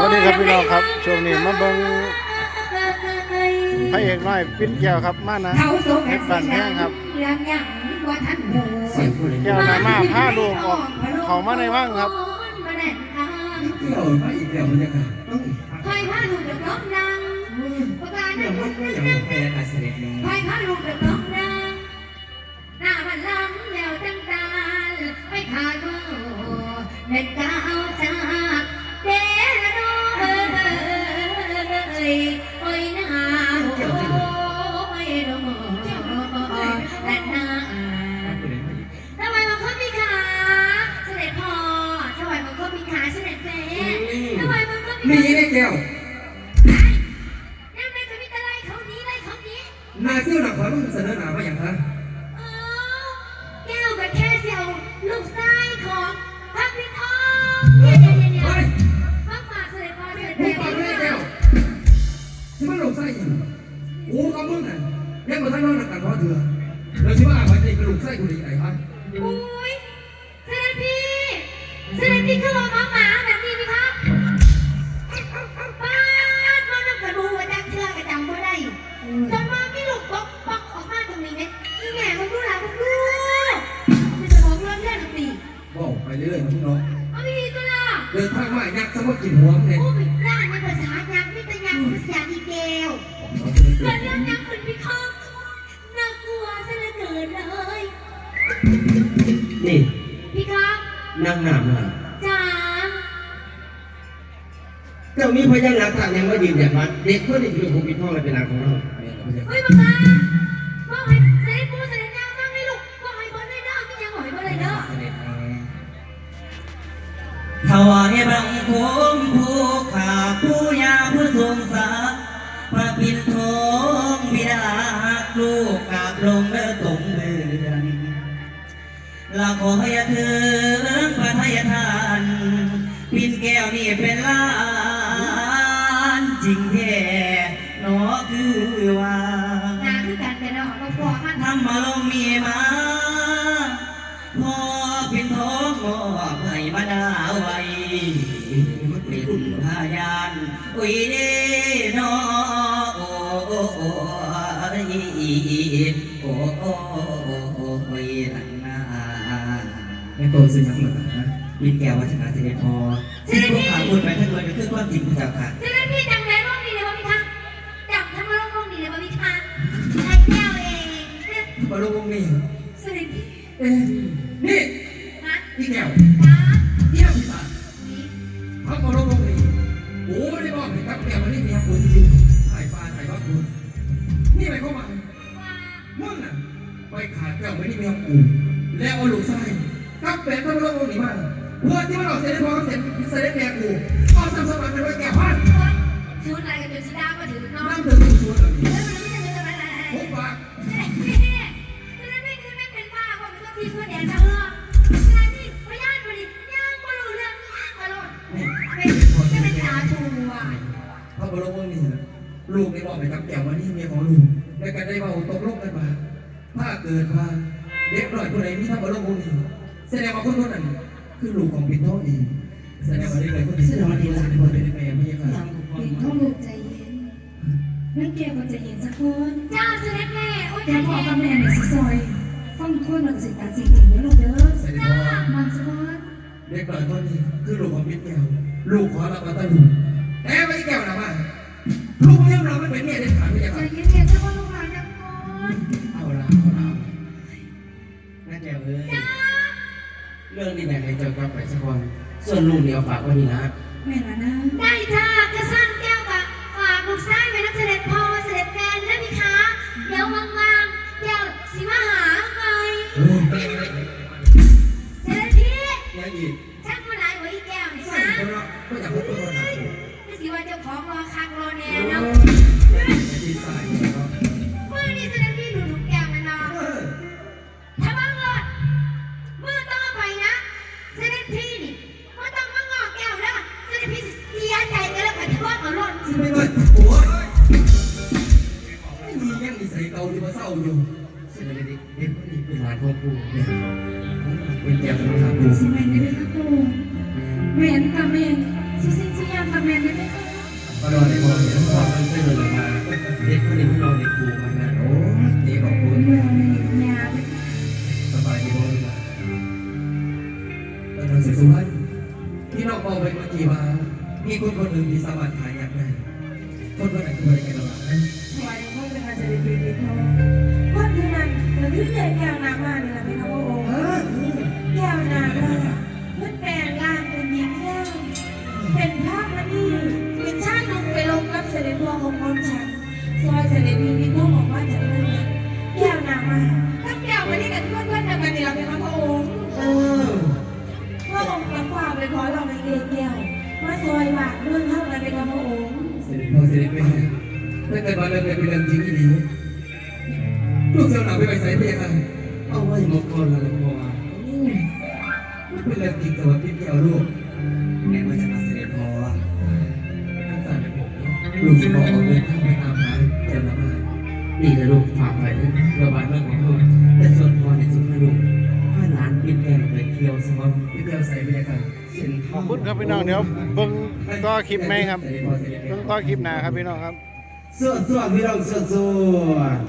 วัสดีครับพี่น้องครับช่วงนี้มาเบิ่งพระเอกน้อยปิ้นแก้วครับมานะเขาโซกัเฮ็นดบันแห้งครับเรื่องหยังว่าท่านหูเสียงผู้เล่นแก้วหนามาผ้าลูกออกเขามาในว่างครับมาแน่นทางเกี่ยวมาอีกแล้วบรรยากาศต้องคอยพาลูกเด็กน้องดังประการเรื่นั้องนมันนั่นก็ยังนั่นแพ้การเสด็จเลยคอยพาลูกเด็กน้องดังหน้ามันลังแล้วจังตาลไม่ขาดว่าเด็กก้า นี้นายซื้อหนักขอมึงเสนอหนาว่าอย่างไรอ๋อแก้วกับแค่เสียวลูกชายของพระพิทองเนี่ยเนี่ยเนี่ยเนี่ยเฮ้ยมาฝากเสด็จพ่อเสด็จผู้แม่ปากไม่ได้แก้แก้ววที่มันหลงไส้ยังกูกับมึงน่ะยังมาทั้งนอกหนักกันเพราะเถื่อแล้วที่ว่าไว้ในกระดูกไส้กูดีไอ้ฮะอุ้ยเสด็จพี่เสด็จพี่คือว่าหมาหมา เรื่อยๆมึงเนาะเอาไม่ดีตัวละเดินทางมายักษ์สมมติกินหัวมึงเนี่ยโอ้ยร่างในภาษายักษ์มิตรยักษ์ภาษาอีเกลเกิดเรื่องยักษ์ขึ้นพี่ข้องน่ากลัวซะเหลือเกินเลยนี่พี่ข้องนั่งหนามหน่อยจ๋าเจ้ามีพยานหลักฐานยังว่ายืนยันว่าเด็กคนนี้คือผู้ปิดห้องและเป็นหลานของเราเฮ้ยมาค่ะว่าให้ บังคมผู้ขาผู้ยาผู้ทรงสาพระปินทองบิดาลูกกราบลงเด้อตรงเดือนลาขอให้เธอพระทายทานปินแก้วนี่เป็นล้านจริงแท้เนอคือว่างานคือกันแต่เนาะเราพอมัน ทำมาลงมีมาานอุ้ยเด้นอโอ้โอ้โอ้โอ้โอ้โอ้ยลันนาไม่โตสิยังเหมือนนะมีแก้ววัฒนาเสด็จพอที่พวกขาพูดไปทั้งหมดก็คือความจริงพระเจ้าค่ะเสด็จพี่จังเลยร่องดีเลยว่าพี่คะจับทั้งร่องร่องดีเลยว่าพี่คะไอ้แก้วเองมาลงวงนี้เสด็จพี่เอ๊ะนี่นะพี่แก้วจ้าเนี่ยพี่สาวพักมาลงวงนี้โอ้ ไม่ได้บอกให้กับแก้วมันนี่มีคนจริงถ่ายปลาถ่ายว่าคุณนี่หมายความามึงน่ะไปขาดแก้วมันนี่มีกูแล้วเอาลูกชายกับแฟนต้องลงวงนี้มาเพื่อที่มันออกเสด็จพ่อกับเสด็จเสด็จแม่กูเอาสมสมัครเป็นไว้แก้วพันชุดอะไรกันเป็นสีดาก็ถือน้องนั่งเดินชวนแบบนี้แล้วนไม่จะเป็นอะไรพบปะเลูกได้บอกไปกับแก้วว่านี่เมียของลุงและกันได้เบาตกลงกันมาถ้าเกิดว่าเด็กหน่อยคนไหนมีพระบรมวงศ์นี่แสดงว่าคนคนนั้นคือลูกของปิ่นทองเองแสดงว่าเด็กหน่อยคนนี้แสดงว่าเด็กหลานคนเป็นแม่ไม่ใช่ค่ะปิดข้อมูลใจเย็นนั่นแกก็ใจเย็นสักคนเจ้าเสด็จแม่โอ้ยแต่ใจพ่อแข็กับงแม่เนี่ยสิซอยฟังคนมันสิตัดสินเองเด้อลูกเด้อแสดงว่ามันสักคนเด็กหน่อยคนนี้คือลูกของปิ่นแก้วลูกขอรับมาตั้งลูก เรื่องนี้แม่ให้เจ้ากลับไปสักวันส่วนลุงเนี่ยเอาฝากไว้นี่นะแม่ละนะ ได้ท่ากระสั้นแก้ สิไม่เบิดโอ้ยไม่มียังมีใส่เกาที่มาเศร้าอยู่สร็จแล้วเด็กเด็กคนนี้เป็นหลานพ่อปู่เนี่ยเป็นแก้วเป็นหลานปู่สิแม่นได้ไหมครับปู่แม่นกับแม่นสุสิสุยามกับแม่ไม่ได้มารอในบ่อเนี่ยพอมันเจริญมาเด็กคนนี้มันรอเด็กปู่มางานโอ้เด็กของคุณเมื่อในสบายดีบ่เลยแล้วนางเสียสุวรรณที่น้องบอกไปเมื่อกี้ว่ามีคนคนหนึ่งที่สามารถขายอยากได้ ค ถ้าเกิดว่าเรื่องนี้เป็นเรื่องจริงอีดีลูกเจ้าหน้าไปไปใส่เพียงไรเอาไว้มกรแล้วพอมันเป็นเรื่องจริงสำหรับพี่เดียวลูกแม่มาจะมาเสด็จพอทั้งสามเป็นผมลูกจะบอกเอาเงินข้าไปตามหาเจ้าหน้ามาดีนะลูกฝากไปนะระบาดเรื่องของลูกแต่ส่วนพอในสุดให้ลูกถ้าหลานปิดแก้มไปเที่ยวสมองพี่เดียวใส่เพียงไรเส้นขอบคุณครับพี่น้องเดี๋ยวเบิ่งต่อคลิปไหมครับเบิ่งต่อคลิปหนาครับพี่น้องครับ สวดสวดพี่น้องสวดสวด